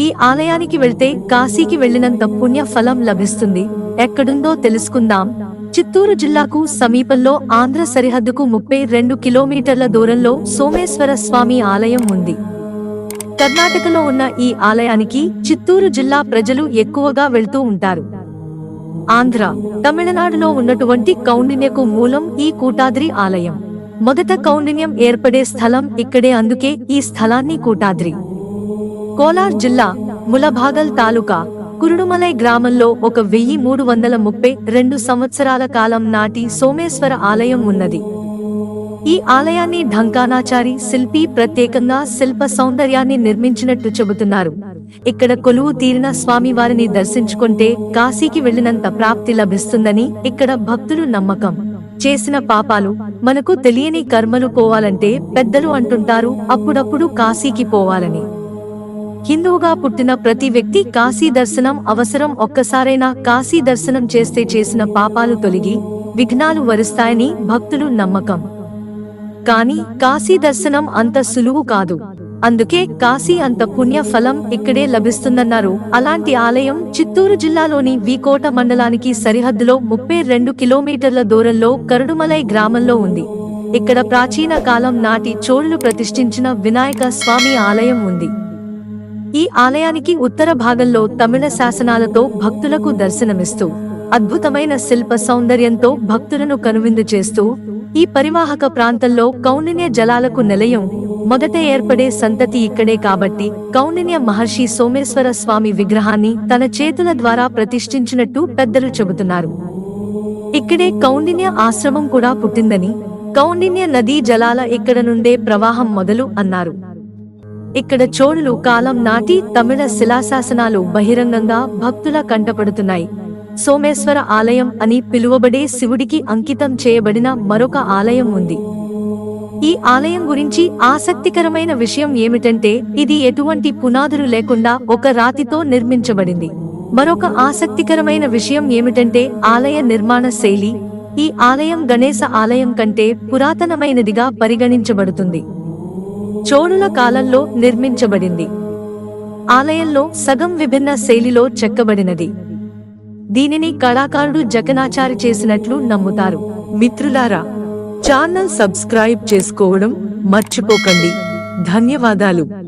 ఈ ఆలయానికి వెళ్తే కాశీకి వెళ్ళినంత పుణ్య ఫలం లభిస్తుంది. ఎక్కడుందో తెలుసుకుందాం. చిత్తూరు జిల్లాకు సమీపంలో ఆంధ్ర సరిహద్దుకు ముప్పై రెండు కిలోమీటర్ల దూరంలో సోమేశ్వర స్వామి ఆలయం ఉంది. కర్ణాటకలో ఉన్న ఈ ఆలయానికి చిత్తూరు జిల్లా ప్రజలు ఎక్కువగా వెళ్తూ ఉంటారు. ఆంధ్ర తమిళనాడులో ఉన్నటువంటి కౌండిన్యకు మూలం ఈ కూటాద్రి ఆలయం. మొదట కౌండిన్యం ఏర్పడే స్థలం ఇక్కడే అందుకే ఈ స్థలాన్ని కూటాద్రి. కోలార్ జిల్లా ములభాగల్ తాలూకా కురుడుమలై గ్రామంలో ఒక వెయ్యి మూడు వందల ముప్పై రెండు సంవత్సరాల కాలం నాటి సోమేశ్వర ఆలయం ఉన్నది. ఈ ఆలయాన్ని ఢంకానాచారి శిల్పి ప్రత్యేకంగా శిల్ప సౌందర్యాన్ని నిర్మించినట్టు చెబుతున్నారు. ఇక్కడ కొలువు తీరిన స్వామి వారిని దర్శించుకుంటే కాశీకి వెళ్ళినంత ప్రాప్తి లభిస్తుందని ఇక్కడ భక్తులు నమ్మకం. చేసిన పాపాలు మనకు తెలియని కర్మలు పోవాలంటే పెద్దలు అంటుంటారు అప్పుడప్పుడు కాశీకి పోవాలని. హిందువుగా పుట్టిన ప్రతి వ్యక్తి కాశీ దర్శనం అవసరం. ఒక్కసారైనా కాశీ దర్శనం చేస్తే చేసిన పాపాలు తొలగి విఘ్నాలు వరుస్తాయని భక్తులు నమ్మకం. కానీ కాశీ దర్శనం అంత సులువు కాదు. అందుకే కాశీ అంత పుణ్య ఫలం ఇక్కడే లభిస్తుందన్నారు. అలాంటి ఆలయం చిత్తూరు జిల్లాలోని వీకోట మండలానికి సరిహద్దులో ముప్పై రెండు కిలోమీటర్ల దూరంలో కరుడుమలై గ్రామంలో ఉంది. ఇక్కడ ప్రాచీన కాలం నాటి చోళ్ళు ప్రతిష్ఠించిన వినాయక స్వామి ఆలయం ఉంది. ఈ ఆలయానికి ఉత్తర భాగంలో తమిళ శాసనాలతో భక్తులకు దర్శనమిస్తూ అద్భుతమైన శిల్ప సౌందర్యంతో భక్తులను కనువిందు చేస్తూ ఈ పరివాహక ప్రాంతంలో కౌండిన్య జలాలకు నిలయం మొదట ఏర్పడే సంతతి ఇక్కడే కాబట్టి కౌండిన్య మహర్షి సోమేశ్వర స్వామి విగ్రహాన్ని తన చేతుల ద్వారా ప్రతిష్ఠించినట్టు పెద్దలు చెబుతున్నారు. ఇక్కడే కౌండిన్య ఆశ్రమం కూడా పుట్టిందని కౌండిన్య నదీ జలాల ఇక్కడ నుండే ప్రవాహం మొదలు అన్నారు. ఇక్కడ చోళులు కాలం నాటి తమిళ శిలాశాసనాలు బహిరంగంగా భక్తుల కంటపడుతున్నాయి. సోమేశ్వర ఆలయం అని పిలువబడే శివుడికి అంకితం చేయబడిన మరొక ఆలయం ఉంది. ఈ ఆలయం గురించి ఆసక్తికరమైన విషయం ఏమిటంటే ఇది ఎటువంటి పునాదులు లేకుండా ఒక రాతితో నిర్మించబడింది. మరొక ఆసక్తికరమైన విషయం ఏమిటంటే ఆలయ నిర్మాణ శైలి. ఈ ఆలయం గణేశ ఆలయం కంటే పురాతనమైనదిగా పరిగణించబడుతుంది. చోళుల కాలంలో నిర్మించబడింది. ఆలయంలో సగం విభిన్న శైలిలో చెక్కబడినది. దీనిని కళాకారుడు జగనాచారి చేసినట్లు నమ్ముతారు. మిత్రులారా ఛానల్ సబ్స్క్రైబ్ చేసుకోవడం మర్చిపోకండి. ధన్యవాదాలు.